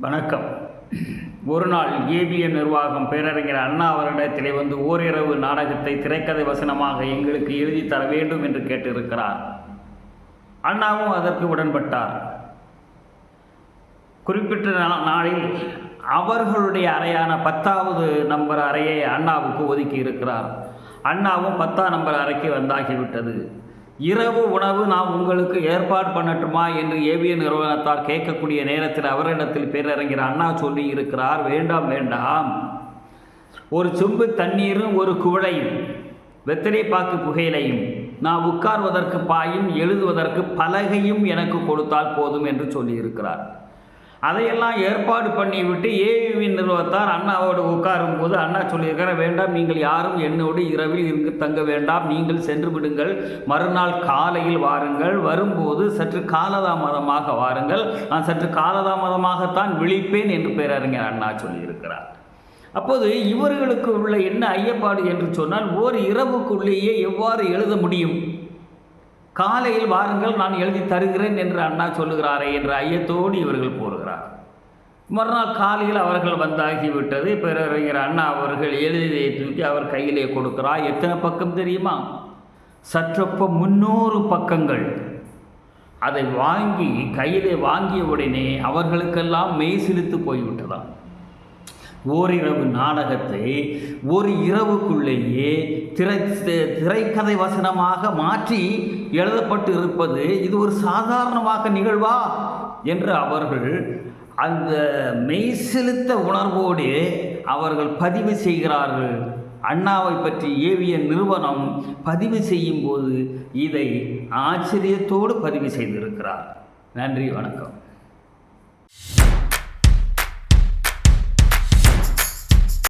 வணக்கம். ஒரு நாள் ஏபிஎன் நிர்வாகம் பேரறிஞர் அண்ணா அவரிடத்திலே வந்து ஓரிரவு நாடகத்தை திரைக்கதை வசனமாக எங்களுக்கு எழுதி தர வேண்டும் என்று கேட்டிருக்கிறார். அண்ணாவும் அதற்கு உடன்பட்டார். குறிப்பிட்ட நா- நாளில் அவர்களுடைய அறையான பத்தாவது நம்பர் அறையை அண்ணாவுக்கு ஒதுக்கி இருக்கிறார் அண்ணாவும் பத்தாம் நம்பர் அறைக்கு வந்தாகிவிட்டது. இரவு உணவு நாம் உங்களுக்கு ஏற்பாடு பண்ணட்டுமா என்று ஏவிய நிறுவனத்தால் கேட்கக்கூடிய நேரத்தில் அவரிடத்தில் பேரறிஞர் அண்ணா சொல்லி இருக்கிறார் வேண்டாம் வேண்டாம். ஒரு சொம்பு தண்ணீரும் ஒரு குவளையும் வெத்தலை பாக்கு புகையிலையும் நான் உட்கார்வதற்கு பாயும் எழுதுவதற்கு பலகையும் எனக்கு கொடுத்தால் போதும் என்று சொல்லியிருக்கிறார் அதையெல்லாம் ஏற்பாடு பண்ணிவிட்டு ஏவிவின் நிறுவனத்தார் அண்ணாவோடு உட்காரும் போது அண்ணா சொல்லியிருக்கிற வேண்டாம் நீங்கள் யாரும் என்னோடு இரவில் இங்கு தங்க வேண்டாம். நீங்கள் சென்று விடுங்கள். மறுநாள் காலையில் வாருங்கள். வரும்போது சற்று காலதாமதமாக வாருங்கள். நான் சற்று காலதாமதமாகத்தான் விழிப்பேன் என்று பேரறிஞர் அண்ணா சொல்லியிருக்கிறார். அப்போது இவர்களுக்கு உள்ள என்ன ஐயப்பாடு என்று சொன்னால் ஓர் இரவுக்குள்ளேயே எவ்வாறு எழுத முடியும்? காலையில் வாருங்கள் நான் எழுதி தருகிறேன் என்று அண்ணா சொல்லுகிறாரே என்ற ஐயத்தோடு இவர்கள் போகிறார் மறுநாள் காலையில் அவர்கள் வந்தாகிவிட்டது. பேரறிஞர் அண்ணா அவர்கள் எழுதியை தூக்கி அவர் கையிலே கொடுக்கிறார். எத்தனை பக்கம் தெரியுமா? சற்றொப்ப முன்னூறு பக்கங்கள். அதை வாங்கி கையிலே வாங்கிய உடனே அவர்களுக்கெல்லாம் மெய் சிலித்து போய்விட்டதாம். ஓரிரவு நாடகத்தை ஒரு இரவுக்குள்ளேயே திரை திரைக்கதை வசனமாக மாற்றி எழுதப்பட்டு இருப்பது இது ஒரு சாதாரணமாக நிகழ்வா? என்று அவர்கள் அந்த மெய் செலுத்த உணர்வோடு அவர்கள் பதிவு செய்கிறார்கள். அண்ணாவை பற்றி ஏவிய நிறுவனம் பதிவு செய்யும் போது இதை ஆச்சரியத்தோடு பதிவு செய்திருக்கிறார். நன்றி வணக்கம்.